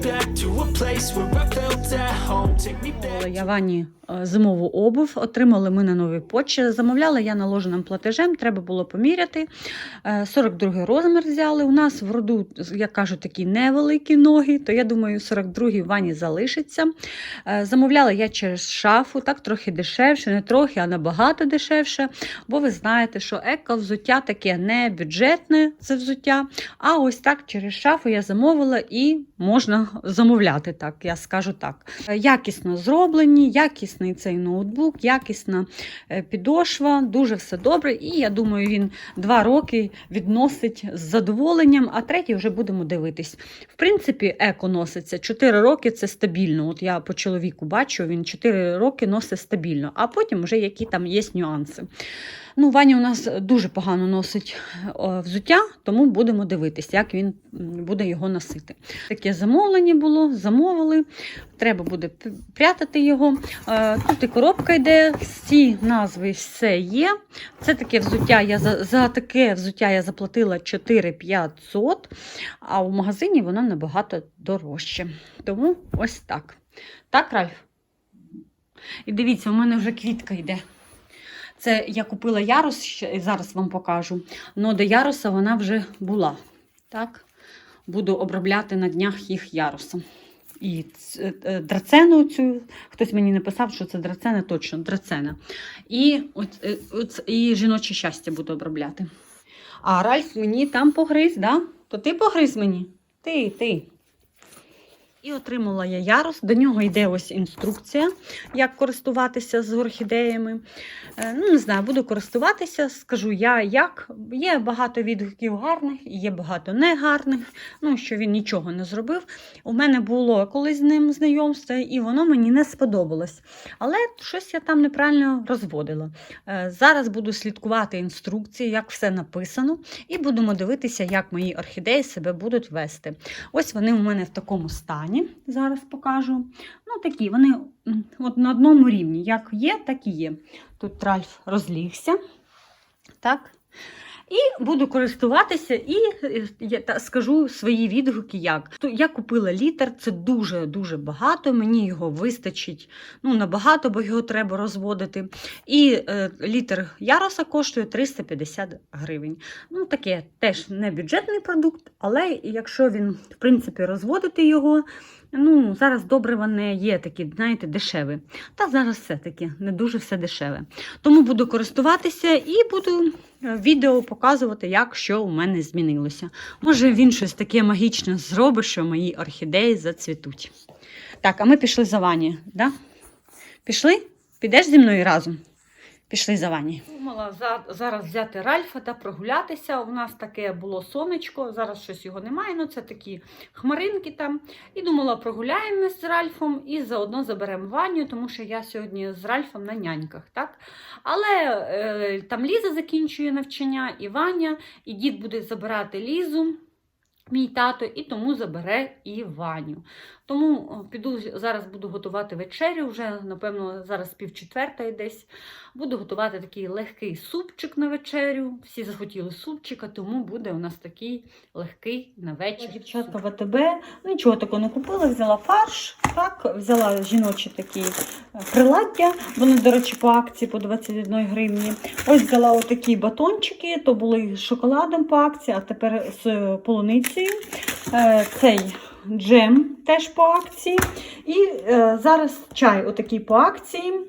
back to a place where I Замовила я Вані е, зимову обув, отримали ми на новій почті. Замовляла я наложеним платежем, треба було поміряти. Е, 42 розмір взяли. У нас в роду, як кажуть, такі невеликі ноги, то я думаю, 42 Вані залишиться. Е, Замовляла я через шафу, так трохи дешевше, не трохи, а набагато дешевше. Бо ви знаєте, що еко взуття таке не бюджетне це взуття. А ось так через шафу я замовила і можна замовляти так, я скажу так. Е, Якісно зроблені, якісний цей ноутбук, якісна е, підошва, дуже все добре. І я думаю, він два роки відносить з задоволенням, а третій вже будемо дивитись. В принципі, еко носиться 4 роки це стабільно. От я по чоловіку бачу, він 4 роки носить стабільно, а потім вже які там є нюанси. Ну, Ваня у нас дуже погано носить взуття, тому будемо дивитися, як він буде його носити. Таке замовлення було, замовили. Треба буде прятати його. Е, Тут і коробка йде, всі назви все є. Це таке взуття. Я за, за таке взуття я заплатила 4500, а в магазині воно набагато дорожче. Тому ось так. Так, Ральф? І дивіться, у мене вже квітка йде. Це я купила ярус, зараз вам покажу. Но до яруса вона вже була. Так? Буду обробляти на днях їх ярусом. І е, драцену цю, хтось мені написав, що це драцена, точно драцена. І, от, е, от, і жіноче щастя буду обробляти. А Ральф мені там погриз, да? То ти погриз мені? Ти, ти. І отримала я ярус. До нього йде ось інструкція, як користуватися з орхідеями. Е, Ну, не знаю, буду користуватися, скажу я як. Є багато відгуків гарних, є багато негарних. Ну, що він нічого не зробив. У мене було колись з ним знайомство, і воно мені не сподобалось. Але щось я там неправильно розводила. Е, Зараз буду слідкувати інструкції, як все написано, і будемо дивитися, як мої орхідеї себе будуть вести. Ось вони у мене в такому стані. Зараз покажу. Ну, такі, вони от на одному рівні. Як є, так і є. Тут Ральф розлігся. Так. І буду користуватися і е, я та- скажу свої відгуки, як. То Я купила літр, це дуже-дуже багато. Мені його вистачить ну, набагато, бо його треба розводити. І е, літр яроса коштує 350 гривень. Ну, таке теж не бюджетний продукт, але якщо він, в принципі, розводити його, ну, зараз добрива не є такі, знаєте, дешеві. Та зараз все-таки не дуже все дешеве. Тому буду користуватися і буду е, відео показувати, як що у мене змінилося. Може, він щось таке магічне зробить, що мої орхідеї зацвітуть. Так, а ми пішли за Вані, да? Пішли? Підеш зі мною разом? Пішли за Вані. Думала за, зараз взяти Ральфа та прогулятися. У нас таке було сонечко, зараз щось його немає, ну це такі хмаринки там. І думала, прогуляємось з Ральфом і заодно заберемо Ваню, тому що я сьогодні з Ральфом на няньках. так? Але е, там Ліза закінчує навчання, і Ваня, і дід буде забирати Лізу. Мій тато і тому забере і Ваню. Тому піду зараз буду готувати вечерю. Вже напевно зараз пів четвертої десь. Буду готувати такий легкий супчик на вечерю. Всі захотіли супчика, тому буде у нас такий легкий на вечір. Дівчатка в АТБ нічого такого не купила. Взяла фарш, так взяла жіночі такі е, приладдя. Вони, до речі, по акції по 21 гривні. Ось взяла отакі батончики, то були з шоколадом по акції, а тепер з полуницею. Е, Цей джем теж по акції. І е, зараз чай отакий по акції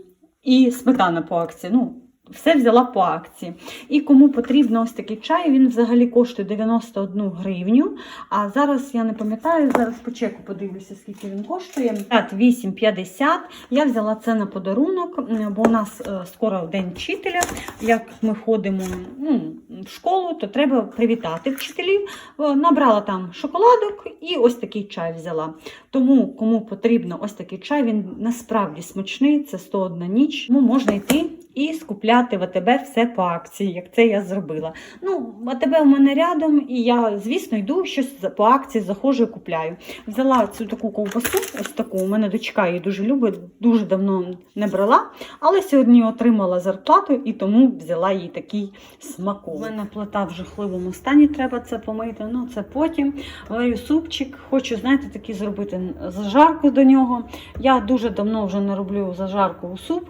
і сметана по акції. Ну, все взяла по акції. І кому потрібно ось такий чай, він взагалі коштує 91 гривню. А зараз я не пам'ятаю, зараз по чеку подивлюся, скільки він коштує. 8,50. Я взяла це на подарунок, бо у нас е, скоро день вчителя. Як ми ходимо ну, в школу, то треба привітати вчителів. Е, Набрала там шоколадок і ось такий чай взяла. Тому, кому потрібно ось такий чай, він насправді смачний, це 101 ніч. Тому можна йти і скупляти в АТБ все по акції, як це я зробила. Ну, АТБ у мене рядом, і я, звісно, йду щось по акції, заходжу і купляю. Взяла цю таку ковбасу, ось таку. У мене дочка її дуже любить, дуже давно не брала, але сьогодні отримала зарплату і тому взяла їй такий смаковий. У мене плита в жахливому стані, треба це помити. Ну це потім. Варю супчик, хочу, знаєте, такий зробити зажарку до нього. Я дуже давно вже не роблю зажарку у суп.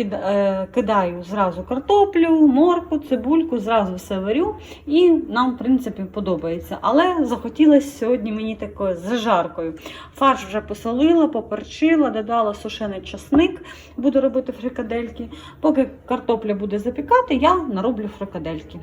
Е, Кидаю зразу картоплю, морку, цибульку, зразу все варю. І нам, в принципі, подобається. Але захотілося сьогодні мені такою з зажаркою. Фарш вже посолила, поперчила, додала сушений часник, буду робити фрикадельки. Поки картопля буде запікати, я нароблю фрикадельки.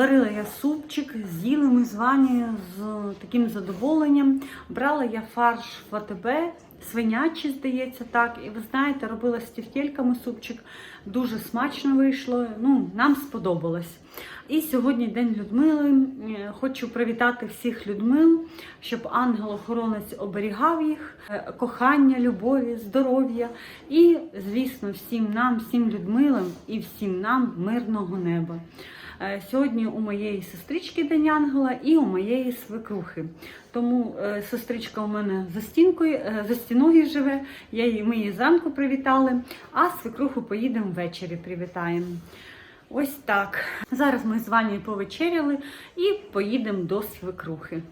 Зварила я супчик, з'їли ми з Ванею з таким задоволенням. Брала я фарш в АТБ, свинячий, здається, так. І ви знаєте, робила з тівтельками супчик. Дуже смачно вийшло. Ну, нам сподобалось. І сьогодні День Людмили. Е, Хочу привітати всіх Людмил, щоб ангел-охоронець оберігав їх, е, кохання, любові, здоров'я. І, звісно, всім нам, всім Людмилам і всім нам мирного неба. Е, Сьогодні у моєї сестрички День Ангела і у моєї свекрухи. Тому е, сестричка у мене за стінкою, е, за стіною живе. Я її, ми її зранку привітали, а свекруху поїдемо ввечері привітаємо. Ось так. Зараз ми з вами повечеряли і поїдемо до свекрухи.